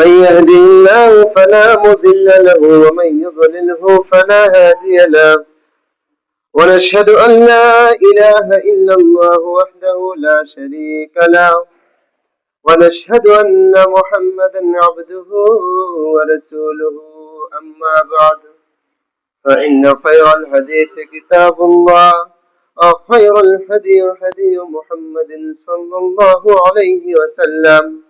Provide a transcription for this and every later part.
من يهد الله فلا مضل له ومن يضلله فلا هادي له. ونشهد أن لا إله إلا الله وحده لا شريك له. ونشهد أن محمدا عبده ورسوله. أما بعد فإن خير الحديث كتاب الله وخير الهدي هدي محمد صلى الله عليه وسلم.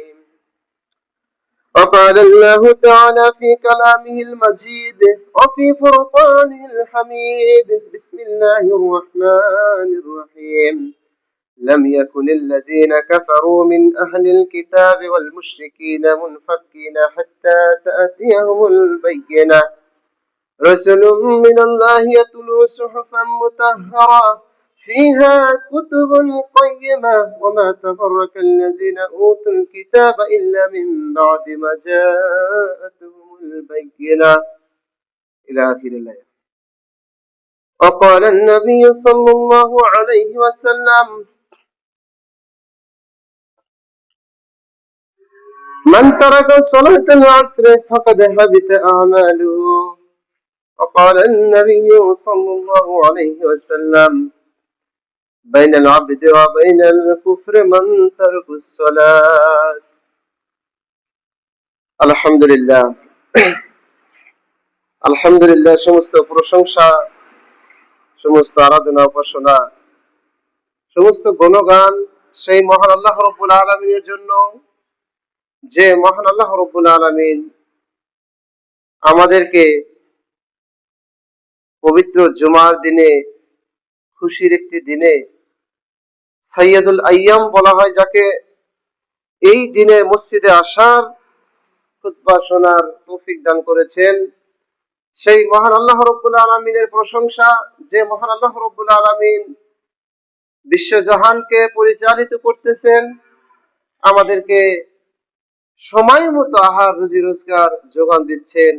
وقال الله تعالى في كلامه المجيد وفي فرقانه الحميد بسم الله الرحمن الرحيم. لم يكن الذين كفروا من أهل الكتاب والمشركين منفكين حتى تأتيهم البينة. رسل من الله يتلو صحفا مطهرة فيها كتب قيمة وما تفرق الذين أوتوا الكتاب إلا من بعد ما جاءتهم البينة. إلى آخر الآية. وقال النبي صلى الله عليه وسلم من ترك صلاة العصر فقد هبت أعماله. وقال النبي صلى الله عليه وسلم بين العبد وبين الكفر من ترك الصلاة الحمد لله আলহামদুলিল্লাহ সমস্ত প্রশংসা সমস্ত আরাধনা উপাসনা সমস্ত গণগান সেই মহান আল্লাহ রব্বুল আলমিনের জন্য যে মহান আল্লাহ রব্বুল আলমিন আমাদেরকে পবিত্র জুমার দিনে খুশির একটি দিনে সাইয়াদুল আইয়াম বলা হয় যাকে। এই দিনে মসজিদে আসার শোনার তৌফিক দান করেছেন সেই মহান আল্লাহ রব্বুল আলমিনের প্রশংসা। যে মহান আল্লাহ রব্বুল আলমিন বিশ্বজাহানকে পরিচালিত করতেছেন, আমাদেরকে সময় মতো আহার, রুজি, রোজগার যোগান দিচ্ছেন,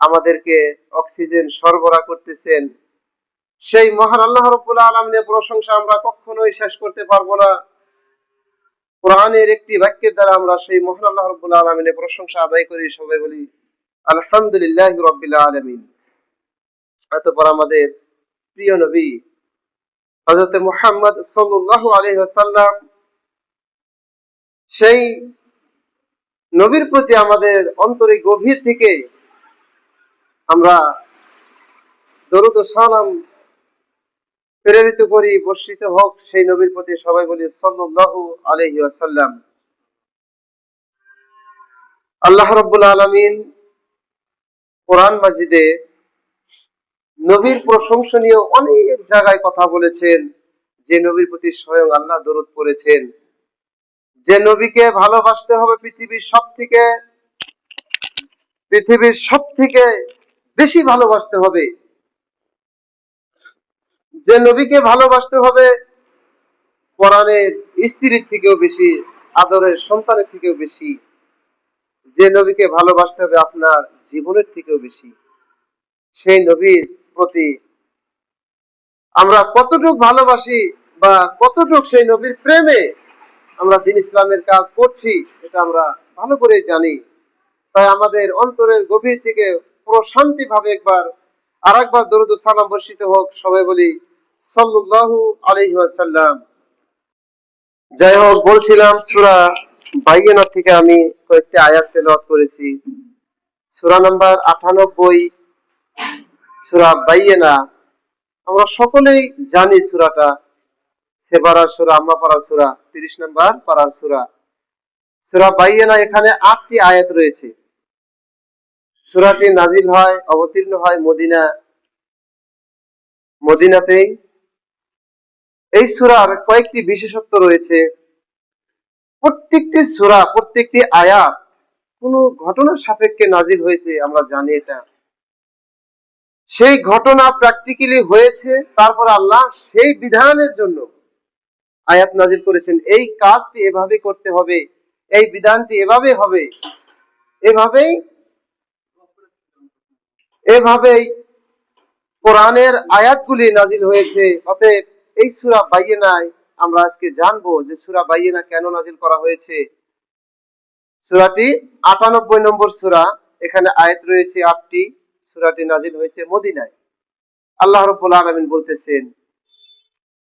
আমাদেরকে অক্সিজেন সরবরাহ করতেছেন। সেই মহান আল্লাহ রব্বুল আলমিনের প্রশংসা আমরা কখনোই শেষ করতে পারব না। কোরআনের একটি বাক্যের দ্বারা আমরা সেই মহান আল্লাহ রব্বুল আলমিনের প্রশংসা আদায় করি, সবাই বলি, আলহামদুলিল্লাহ রব্বিল আলমিন। এতপর আমাদের প্রিয় নবী হজরত মুহাম্মদ সাল্লাহ আলহাসাল্লাম সেই নবীর প্রতি আমাদের অন্তরে গভীর থেকে আমরা দরুদ সালাম প্রেরিত করি, বর্ষিত হোক, সেই নবীর প্রতি সবাই বলি সাল্লাহ আলহি আসাল্লাম আল্লাহ রব্বুল আলমিন কোরআন মাজিদে নবীর প্রশংসনীয় অনেক জায়গায় কথা বলেছেন, যে নবীর প্রতি স্বয়ং আল্লাহ দরদ করেছেন যে নবীকে ভালোবাসতে হবে পৃথিবীর সব থেকে পৃথিবীর সব থেকে বেশি ভালোবাসতে হবে। যে নবীকে ভালোবাসতে হবে কোরআনের স্ত্রীর থেকেও বেশি, আদরের সন্তানের থেকেও বেশি, যে নবীকে ভালোবাসতে হবে আপনার জীবনের থেকেও বেশি, সেই নবীর প্রতি আমরা কতটুক ভালোবাসি বা কতটুক সেই নবীর প্রেমে আমরা দিন ইসলামের কাজ করছি, এটা আমরা ভালো করে জানি। তাই আমাদের অন্তরের গভীর থেকে প্রশান্তি ভাবে একবার আর একবার দরুদ সালাম বর্ষিত হোক, সবাই বলি সাল্লাল্লাহু আলাইহি ওয়াসাল্লাম। যাই হোক, বলছিলাম সূরা বাইয়ানা থেকে আমি কয়েকটি আয়াত তেলাওয়াত করেছি। সূরা নাম্বার 98 সূরা বাইয়ানা। আমরা সকলেই জানি সূরাটা। সেবারার সূরা সূরা 30 নম্বর পাড়ার সূরা। সূরা এখানে আটটি আয়াত রয়েছে। সূরাটি নাজিল হয়, অবতীর্ণ হয় মদিনা মদিনাতেই। এই সুরার কয়েকটি বিশেষত্ব রয়েছে। প্রত্যেকটি সুরা, প্রত্যেকটি আয়াত কোন ঘটনার সাপেক্ষে নাজিল হয়েছে, আমরা জানি এটা। সেই ঘটনা প্র্যাকটিক্যালি হয়েছে, তারপর আল্লাহ সেই বিধানের জন্য আয়াত নাজিল করেছেন, এই কাজটি এভাবে করতে হবে, এই বিধানটি এভাবে হবে, এভাবেই এভাবেই কোরআনের আয়াতগুলি নাজিল হয়েছে, অতএব এই সুরা বাইয়েনায় আমরা আজকে জানব যে সুরা বাইয়েনা কেন নাজিল করা হয়েছে। সুরাটি আটানব্বই নম্বর সুরা, এখানে আয়াত রয়েছে আটটি, সুরাটি নাজিল হয়েছে মদিনায়। আল্লাহ রব্বুল আলামিন বলতেছেন,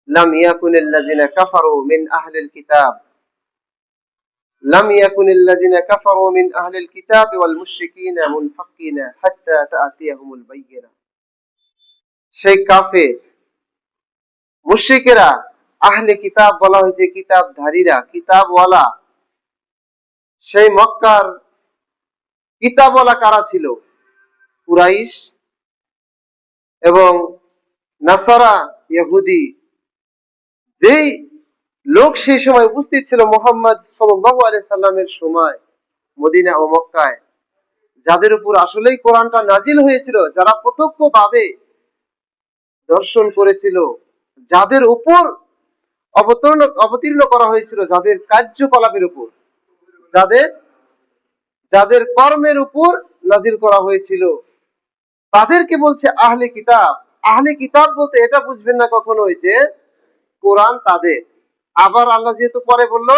লাম ইয়াকুনিল্লাযিনা কাফারু মিন আহলিল কিতাব। সেই কাফের মুশরিকেরা, আহলে কিতাব বলা হয়েছে কিতাবধারীরা, কিতাবওয়ালা। সেই মক্কার কিতাবওয়ালা কারা ছিল? কুরাইশ এবং নাসারা, ইহুদি। যেই লোক সেই সময় উপস্থিত ছিল মোহাম্মদ আলাইহি সাল্লামের সময় মদিনা ও মক্কায়। যাদের উপর আসলেই কোরআনটা নাজিল হয়েছিল, যারা প্রত্যক্ষভাবে দর্শন করেছিল যাদের উপর অবতরণ, অবতীর্ণ করা হয়েছিল, যাদের কার্যকলাপের উপর, যাদের যাদের কর্মের উপর নাজিল করা হয়েছিল, তাদেরকে বলছে আহলে কিতাব। আহলে কিতাব বলতে এটা বুঝবেন না কখনো যে কোরআন তাদের। আবার আল্লাহ যেহেতু পরে বলল,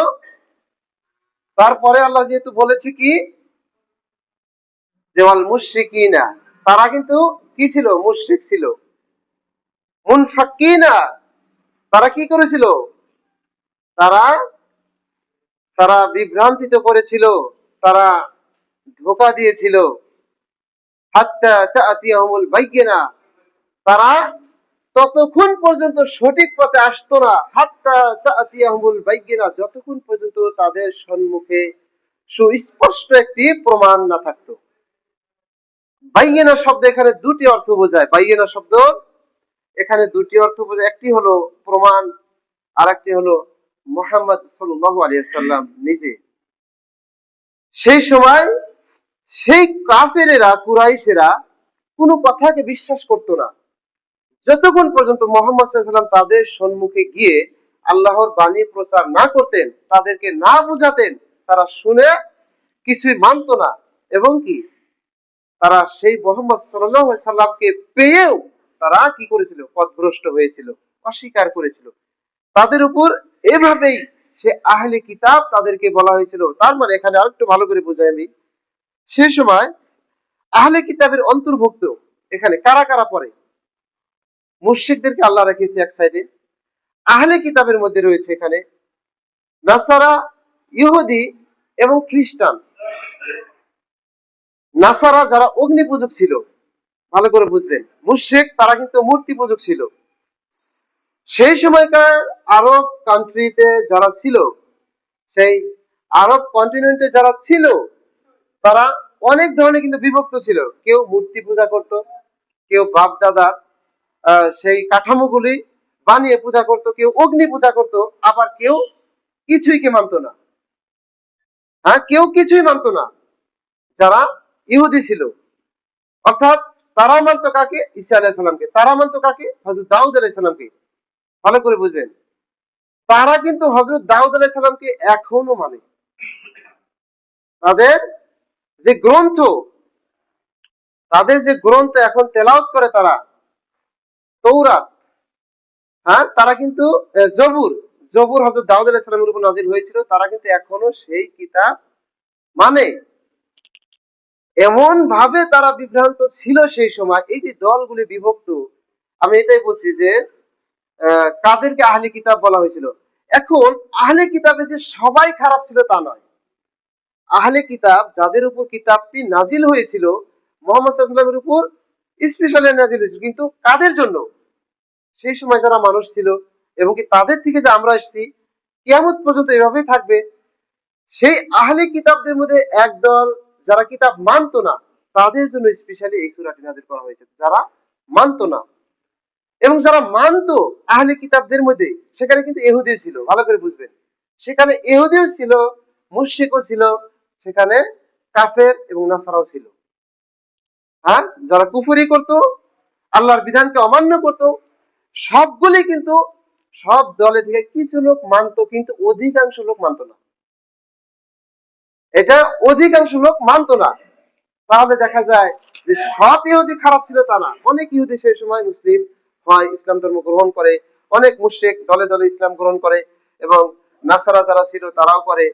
তারপরে আল্লাহ যেহেতু বলেছে কি? দেওয়াল মুশরিকিনা। তারা কিন্তু কি ছিল? মুশরিক ছিল। মুনফাকিনা তারা কি করেছিল? তারা তারা বিভ্রান্তিত করেছিল, তারা ধোকা দিয়েছিল। তারা ততক্ষণ পর্যন্ত সঠিক পথে আসতো না। হাত্তা তাআতিয়াহুমুল যতক্ষণ পর্যন্ত তাদের সম্মুখে সুস্পষ্ট একটি প্রমাণ না থাকতো। বাইয়েনা শব্দ এখানে দুটি অর্থ বোঝায়। বাইয়েনা শব্দ এখানে দুটি অর্থ বোঝায় একটি হলো প্রমাণ আর একটি হলো মোহাম্মদ সাল্লাল্লাহু আলাইহি সাল্লাম নিজে। সেই সময় সেই কাফেরেরা, কুরাইশেরা কোনো কথাকে বিশ্বাস করতো না। যতক্ষণ পর্যন্ত মোহাম্মদ সাল্লাম তাদের সম্মুখে গিয়ে আল্লাহর বাণী প্রচার না করতেন, তাদেরকে না বুঝাতেন, তারা শুনে কিছুই মানতো না। এবং কি? তারা সেই মোহাম্মদ সাল্লাহ সাল্লামকে পেয়েও তারা কি করেছিল? পথভ্রষ্ট হয়েছিল, অস্বীকার করেছিল। তাদের উপর এভাবেই সে আহলে কিতাব তাদেরকে বলা হয়েছিল। তার মানে এখানে আরেকটু ভালো করে বোঝাই আমি। সে সময় আহলে কিতাবের অন্তর্ভুক্ত এখানে কারা কারা পড়ে? মুর্শিকদেরকে আল্লাহ রেখেছে এক সাইডে আহলে কিতাবের মধ্যে রয়েছে এখানে নাসারা, ইহুদি এবং খ্রিস্টান। নাসারা যারা অগ্নি ছিল ভালো করে বুঝবেন। মুর্শেক তারা কিন্তু মূর্তি পূজক ছিল। সেই সময়কার আরব কান্ট্রিতে যারা ছিল, সেই আরব কন্টিনেন্টে যারা ছিল, তারা অনেক ধরনের কিন্তু বিভক্ত ছিল। কেউ মূর্তি পূজা করত, কেউ বাপ দাদার সেই কাঠামোগুলি বানিয়ে পূজা করত, কেউ অগ্নি পূজা করত, আবার কেউ কিছুই কে মানতো না। হ্যাঁ কেউ কিছুই মানতো না। যারা ইহুদি ছিল, অর্থাৎ তারা মানত কাকে? ঈসা আলাইসাল্লামকে তারা মানত কাকে? হজরত দাউদ আলাইসাল্লামকে ভালো করে বুঝবেন। তারা কিন্তু হজরত দাউদ আলাইসাল্লামকে এখনও মানে। তাদের যে গ্রন্থ, তাদের যে গ্রন্থ এখন তেলাওত করে তারা তৌরাত হ্যাঁ তারা কিন্তু জবুর। জবুর হজরত দাউদ আলাইসাল্লামের উপর নাজির হয়েছিল। তারা কিন্তু এখনও সেই কিতাব মানে। এমন ভাবে তারা বিভ্রান্ত ছিল সেই সময়, এই যে দলগুলি বিভক্ত, আমি এটাই বলছি যে কাদেরকে আহলে কিতাব বলা হয়েছিল। এখন আহলে কিতাবে যে সবাই খারাপ ছিল তা নয়। আহলে কিতাব যাদের উপর কিতাবটি নাজিল হয়েছিল, মোহাম্মদ সাল্লামের উপর স্পেশালি নাজিল হয়েছিল। কিন্তু কাদের জন্য? সেই সময় যারা মানুষ ছিল, এবং কি তাদের থেকে যে আমরা এসেছি, কিয়ামত পর্যন্ত এভাবেই থাকবে। সেই আহলে কিতাবদের মধ্যে একদল যারা কিতাব মানতো না, তাদের জন্য স্পেশালি এই সুরাটি নাজির করা হয়েছে। যারা মানতো না। এবং যারা মানতো, আহলে কিতাবদের মধ্যে, সেখানে কিন্তু এহুদিও ছিল, ভালো করে বুঝবেন। সেখানে এহুদিও ছিল মুশিকও ছিল, সেখানে কাফের এবং নাসারাও ছিল। হ্যাঁ যারা কুফুরি করত, আল্লাহর বিধানকে অমান্য করত, সবগুলি কিন্তু সব দলে থেকে কিছু লোক মানতো, কিন্তু অধিকাংশ লোক মানতো না। এটা অধিকাংশ লোক মানতো না। তাহলে দেখা যায় যে সব ইহুদি খারাপ ছিল তা না। অনেক ইহুদি সেই সময় মুসলিম হয়, ইসলাম ধর্ম গ্রহণ করে। অনেক মুশরিক দলে দলে ইসলাম গ্রহণ করে এবং নাসারা যারা ছিল তারাও করে।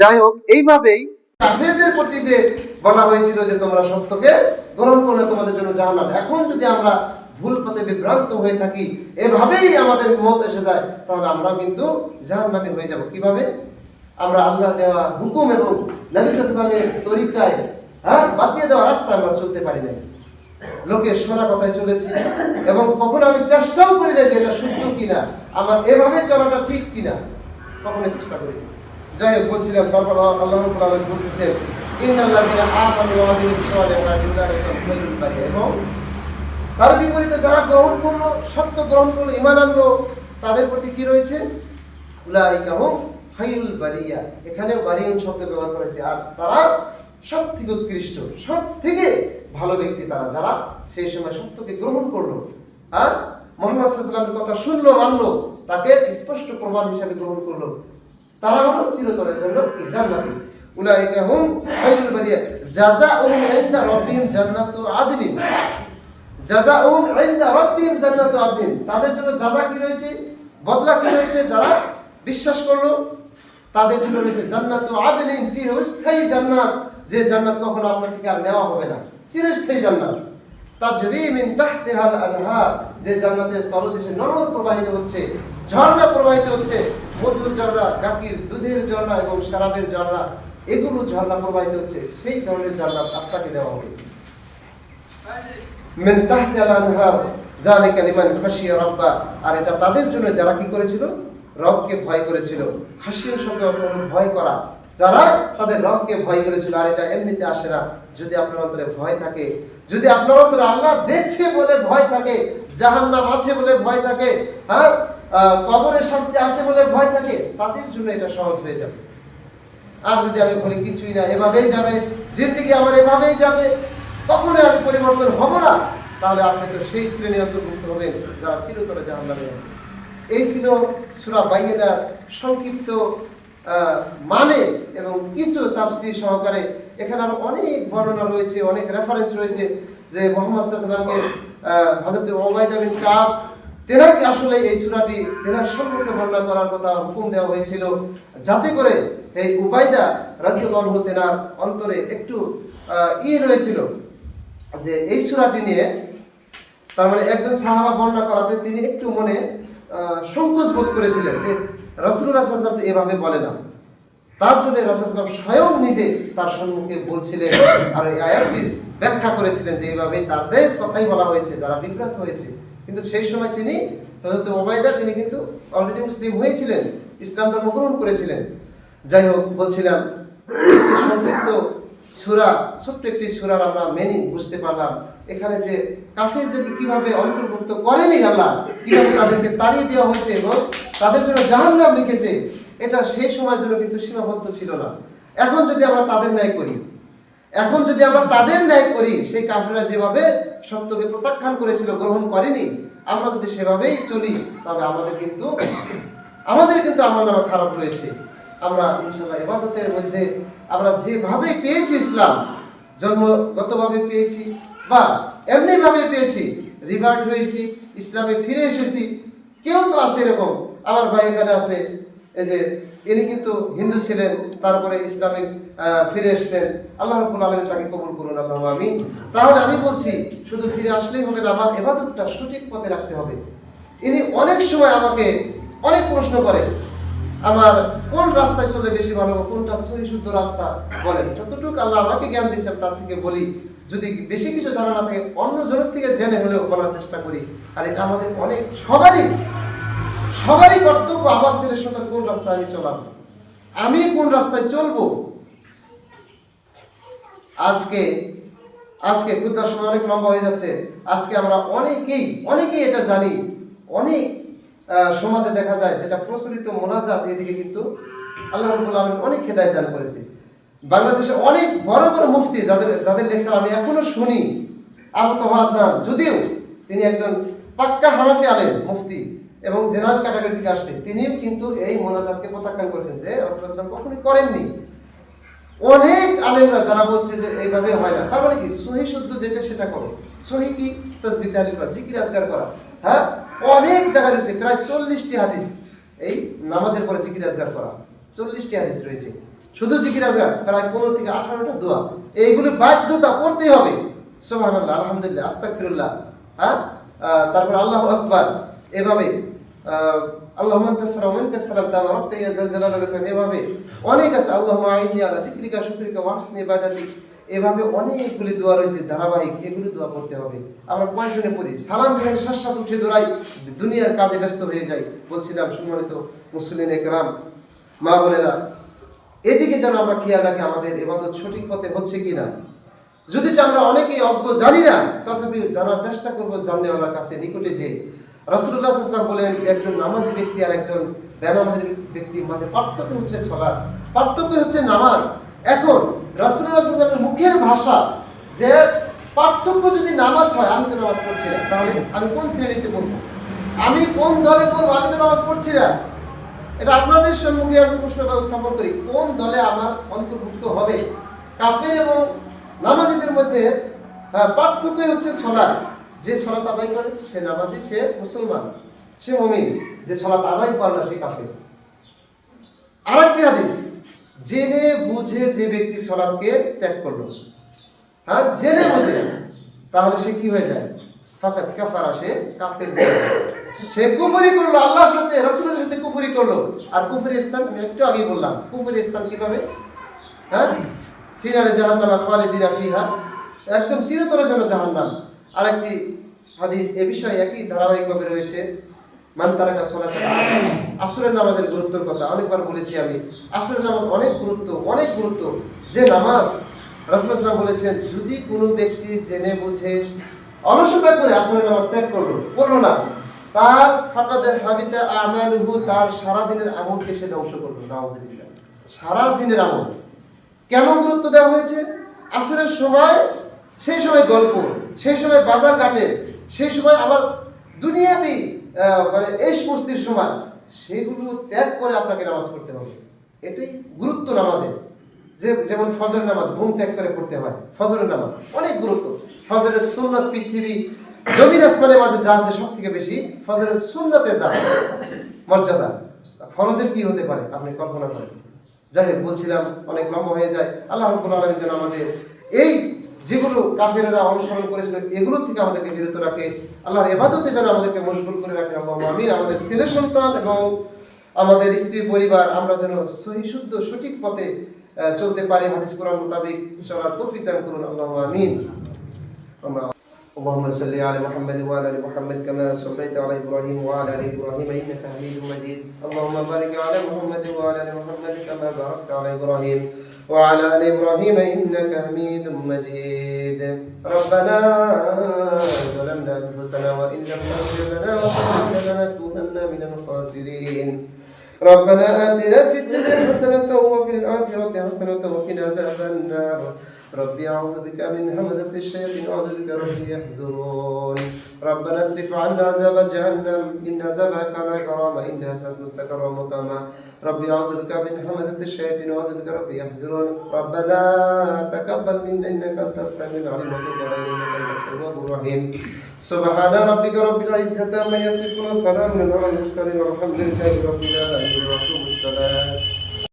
যাই হোক, এইভাবেই কাফেরদের প্রতি যে বলা হয়েছিল যে তোমরা সত্যকে গ্রহণ করলে তোমাদের জন্য জাহান্নাম। এখন যদি আমরা ভুল পথে বিভ্রান্ত হয়ে থাকি, এভাবেই আমাদের মত এসে যায়, তাহলে আমরা কিন্তু জাহান্নামী হয়ে যাব। কীভাবে? আমরা আল্লাহ দেওয়া হুকুম এবং নবী সাল্লামের তরিকায় হ্যাঁ বাতিয়ে দেওয়া রাস্তা আমরা চলতে পারি নাই। লোকে শোনা কথায় চলেছি এবং কখনো আমি চেষ্টাও করি না যে এটা সত্য কিনা, আমার এভাবে চলাটা ঠিক কিনা কখনো চেষ্টা করি। যাই হোক, বলছিলাম তারপর আল্লাহ আলামিন বলতেছে এবং তার বিপরীতে যারা গ্রহণ করল, সত্য গ্রহণ করল ইমান আনলো, তাদের প্রতি কি রয়েছে? উলাইকা হুম খায়রুল বারিয়া এখানেও বারিয়ুন শব্দ ব্যবহার করেছে। আর তারা সব থেকে উৎকৃষ্ট সব থেকে ভালো ব্যক্তি তারা। যারা সেই সময় সত্যকে গ্রহণ করল আর মোহাম্মদ সাল্লামের কথা শুনলো, মানলো, তাকে স্পষ্ট প্রমাণ হিসাবে গ্রহণ করল। তারা হলো চিরতরের জন্য জান্নাতি। উলাইকা হুম খায়রুল বারিয়া জাযাউহুম ইনদা রাব্বিহিম জান্নাতু আদনিন জাযাউহুম ইনদা রাব্বিহিম জান্নাতু আদনিন তাদের জন্য জাযা কি রয়েছে? বদলা কি রয়েছে? যারা বিশ্বাস করল তাদের জন্য রয়েছে জান্নাতু। আদনিন চিরস্থায়ী জান্নাত। যে জান্নাত কখনো আপনার থেকে আর নেওয়া হবে না। চিরস্থায়ী জান্নাত। তাজরি মিন তাহতিহাল আনহার। যে জান্নাতের তলদেশে নহর প্রবাহিত হচ্ছে, ঝর্ণা প্রবাহিত হচ্ছে, মধুর ঝর্ণা গাকির দুধের ঝর্ণা এবং শরাবের ঝর্ণা, এগুলো ঝর্ণা প্রবাহিত হচ্ছে। সেই ধরনের জান্নাত আপনাকে দেওয়া হবে। মিন তাহতিহাল আনহার। জালিকা লিমান খাশিয়া রাব্বা। আর এটা তাদের জন্য যারা কি করেছিল? রবকে ভয় করেছিল। শব্দ অর্থ হলো ভয় করা। যারা তাদের রবকে ভয় করেছিল, আর এটা এমনিতে আসে না। যদি আপনার অন্তরে ভয় থাকে, যদি আপনার অন্তরে আল্লাহ দেখছে বলে ভয় থাকে, জাহান্নাম আছে বলে ভয় থাকে হ্যাঁ কবরের শাস্তি আছে বলে ভয় থাকে, তাদের জন্য এটা সহজ হয়ে যাবে। আর যদি আমি বলি কিছুই না, এভাবেই যাবে, জিন্দিগি আমার এভাবেই যাবে, কখনোই আমি পরিবর্তন হব না, তাহলে আপনি তো সেই শ্রেণি অন্তর্ভুক্ত হবেন যারা চিরতরে জাহান্নামে যাবে এই ছিল সুরা বাইয়েনার সংক্ষিপ্ত মানে এবং কিছু তাফসির সহকারে। এখানে আরও অনেক বর্ণনা রয়েছে অনেক রেফারেন্স রয়েছে যে মোহাম্মদ সাল্লামকে হজরত ওবায়দা বিন কাব তেনাকে আসলে এই সূরাটি তেনার সম্পর্কে বর্ণনা করার কথা হুকুম দেওয়া হয়েছিল যাতে করে এই উবাইদা রাজিউল্লাহ তেনার অন্তরে একটু আহ, ইয়ে রয়েছিল যে এই সূরাটি নিয়ে তার মানে একজন সাহাবা বর্ণনা করাতে তিনি একটু মনে সংকোচ বোধ করেছিলেন যে রসুল্লাহ সাল্লাম তো এভাবে বলে না। তার জন্য রসুলাম স্বয়ং নিজে তার সম্মুখে বলছিলেন আর এই আয়াতটির ব্যাখ্যা করেছিলেন যে এইভাবে তাদের কথাই বলা হয়েছে, যারা বিভ্রান্ত হয়েছে। কিন্তু সেই সময় তিনি, হযরত ওবায়দা তিনি কিন্তু অলরেডি মুসলিম হয়েছিলেন, ইসলাম ধর্ম গ্রহণ করেছিলেন। যাই হোক, বলছিলাম সংক্ষিপ্ত সুরা, ছোট্ট একটি সুরার আমরা মেনি বুঝতে পারলাম। এখানে যে কাফেরদের কীভাবে অন্তর্ভুক্ত করেনি আল্লাহ, কীভাবে তাদেরকে তাড়িয়ে দেওয়া হয়েছে এবং তাদের জন্য জাহান্নাম লিখেছে, এটা সেই সময়ের জন্য কিন্তু সীমাবদ্ধ ছিল না। এখন যদি আমরা তাদের ন্যায় করি, এখন যদি আমরা তাদের ন্যায় করি, সেই কাফেরা যেভাবে সত্যকে প্রত্যাখ্যান করেছিল, গ্রহণ করেনি, আমরা যদি সেভাবেই চলি, তাহলে আমাদের কিন্তু আমাদের কিন্তু আমার নামা খারাপ রয়েছে। আমরা ইনশাল্লাহ এবাদতের মধ্যে আমরা যেভাবে পেয়েছি ইসলাম, জন্মগতভাবে পেয়েছি বা এমনি ভাবে পেয়েছি রিভার্ট হয়েছি, ইসলামে ফিরে এসেছি, কেউ তো আছে এরকম। আমার ভাই এখানে আছে, এই যে ইনি কিন্তু হিন্দু ছিলেন, তারপরে ইসলামে ফিরে এসেছেন। আল্লাহ রব্বুল আলমী তাকে কবুল করুন, আল্লাহ আমি তাহলে আমি বলছি, শুধু ফিরে আসলেই হবে না, আমার এবাদতটা সঠিক পথে রাখতে হবে। ইনি অনেক সময় আমাকে অনেক প্রশ্ন করে আমার কোন রাস্তায় চলে বেশি ভালো, কোনটা সহি শুদ্ধ রাস্তা বলেন। যতটুকু আল্লাহ আমাকে জ্ঞান দিয়েছেন তার থেকে বলি, যদি বেশি কিছু জানা না থাকে, অন্য জনের থেকে জেনে হলেও বলার চেষ্টা করি। আর এটা আমাদের অনেক, সবারই সবারই কর্তব্য আমার ছেলের সাথে কোন রাস্তায় আমি চলাবো? আমি কোন রাস্তায় চলবো? আজকে আজকে খুদ্ার সময় অনেক লম্বা হয়ে যাচ্ছে। আজকে আমরা অনেকেই অনেকেই এটা জানি, অনেক সমাজে দেখা যায় যেটা প্রচলিত মোনাজাত, এদিকে কিন্তু আল্লাহ রব্বুল আলম অনেক হেদায়ত দান করেছে। বাংলাদেশে অনেক বড় বড় মুফতি যাদের যাদের লেকচার আমি এখনও শুনি, আবু তোহা আদনান, যদিও তিনি একজন পাক্কা হানাফি আলেন মুফতি, এবং জেনারেল ক্যাটাগরি থেকে আসছে, তিনিও কিন্তু এই মোনাজাতকে প্রত্যাখ্যান করেছেন যে রসুলাম কখনোই করেননি। অনেক আলেমরা যারা বলছে যে এইভাবে হয় না, তার মানে কি? সহি শুদ্ধ যেটা সেটা করো। সহি কি? তসবি করা জিকির আজগার করা। হ্যাঁ? অনেক জায়গায় রয়েছে, প্রায় চল্লিশটি হাদিস। এই নামাজের পরে জিকির আজগার করা। চল্লিশটি হাদিস রয়েছে। শুধু জিকির আজগার প্রায় পনেরো থেকে আঠারোটা দোয়া। এইগুলি বাধ্যতা করতেই হবে। সোহান আল্লাহ আলহামদুলিল্লাহ আস্তাক ফিরুল্লাহ হ্যাঁ তারপর আল্লাহ আকবার। এভাবে আল্লাহ অনেক আছে। আল্লাহ আইনি আলা জিকরিকা শুকরিকা ওয়াহসনি ইবাদাতি। এভাবে অনেকগুলি দোয়া রয়েছে, ধারাবাহিক, এগুলি দোয়া করতে হবে। আমরা কয়েকজনে পড়ি, সালাম ফিরে সাত উঠে দৌড়াই, দুনিয়ার কাজে ব্যস্ত হয়ে যাই। বলছিলাম, সম্মানিত মুসলিম একরাম, মা বোনেরা, এদিকে যেন আমরা খেয়াল রাখি আমাদের এবাদত সঠিক পথে হচ্ছে কিনা। যদি আমরা অনেকেই অজ্ঞ জানি না, তথাপি জানার চেষ্টা করব জানলেওয়ালার কাছে নিকটে যে রসুল্লাহ ইসলাম বলেন যে একজন নামাজি ব্যক্তি আর একজন বেনামাজি ব্যক্তির মাঝে পার্থক্য হচ্ছে সলাৎ। পার্থক্য হচ্ছে নামাজ। এখন ইসলামের মুখের ভাষা যে পার্থক্য যদি নামাজ হয় আমি তো নামাজ পড়ছি না তাহলে আমি কোন শ্রেণীতে পড়ব? আমি কোন দলে পড়ব আমি তো নামাজ পড়ছি না। এটা আপনাদের সম্মুখে আমি প্রশ্নটা উত্থাপন করি কোন দলে আমার অন্তর্ভুক্ত হবে? কাফের এবং নামাজিদের মধ্যে আহ, পার্থক্য হচ্ছে সলাৎ। যে সলাত আদায় করে সে নামাজি সে মুসলমান সে মমিন। যে সলাৎ আদায় করে না সে কাফের। আরেকটি হাদিস জেনে বুঝে যে ব্যক্তি সলাৎকে ত্যাগ করল। হ্যাঁ জেনে বুঝে, তাহলে সে কি হয়ে যায়? ফাকাত কাফারা, সে কাফের সে কুফরি করল, আল্লাহর সাথে, রাসূলের সাথে কুফরি করল। আর কুফরি স্থান, একটু আগে বললাম, কুফরি স্থান কীভাবে? হ্যাঁ ফিনারে জাহান্নামা খালিদিনা ফিহা, একদম চিরতর যেন জাহান্নাম। আরেকটি হাদিস, এ বিষয়ে একই ধারাবাহিকভাবে রয়েছে। মান তারাকা সলাত আসরের নামাজের গুরুত্বের কথা অনেকবার বলেছি আমি। আসরের নামাজ অনেক গুরুত্ব অনেক গুরুত্ব। যে নামাজ রাসূলুল্লাহ বলেছেন যদি কোনো ব্যক্তি জেনে বুঝে অলসতা করে আসরের নামাজ ত্যাগ করল করল না তার ফাকাদে হাবিতা আমালুহু তার সারা দিনের আমলকে সে ধ্বংস করল। নাউজুবিল্লাহ। সারা দিনের আমল। কেন গুরুত্ব দেওয়া হয়েছে? আসরের সময় সেই সময় গল্প সেই সময় বাজার ঘাটে সেই সময় আবার দুনিয়াবি মানে এস মস্তির সময় সেগুলো ত্যাগ করে আপনাকে নামাজ পড়তে হবে। এটাই গুরুত্ব নামাজের যে যেমন ফজরের নামাজ, ঘুম ত্যাগ করে পড়তে হয়। ফজরের নামাজ, অনেক গুরুত্ব। ফজরের সুন্নত পৃথিবী জমির আসমানের মাঝে যা আছে সব থেকে বেশি, ফজরের সুন্নতের দাম, মর্যাদা। ফরজের কি হতে পারে? আপনি কল্পনা করেন। যাই হোক, বলছিলাম, অনেক লম্বা হয়ে যায়। আল্লাহ রব্বুল আলমী যেন আমাদের এই যেগুলো কাফেরেরা অনুসরণ করেছিল এগুলো থেকে আমাদেরকে বিরত রাখে আল্লাহর এবাদতে যেন আমাদেরকে মশগুল করে রাখে আল্লাহ আমিন আমাদের ছেলে সন্তান এবং আমাদের স্ত্রী পরিবার আমরা যেন সহি শুদ্ধ সঠিক পথে আহ, চলতে পারি হাদিস কোরআন মোতাবেক চলার তৌফিক দান করুন আল্লাহ আমিন اللهم صل على محمد وعلى ال محمد كما صليت على ابراهيم وعلى ال ابراهيم انك حميد مجيد اللهم بارك على محمد وعلى ال محمد كما باركت على ابراهيم وعلى آل إبراهيم إنك حميد مجيد. ربنا ظلمنا أنفسنا وإن لم تغفر لنا وترحمنا لنكونن من الخاسرين. ربنا آتنا في الدنيا حسنة وفي الآخرة حسنة وقنا عذاب النار. ربي أعوذ بك من همزة الشياطين أعوذ بك ربي يحضرون ربنا اصرف عنا عذاب جهنم إن عذابها كان غراما إنها ساءت مستقرا ربي أعوذ بك من همزة الشياطين وأعوذ بك ربي يحضرون ربنا تقبل منا إنك أنت السميع العليم وتب علينا إنك أنت التواب الرحيم. سبحان ربك رب العزة عما يصفون وسلام على المرسلين والحمد لله رب العالمين وأقم الصلاة.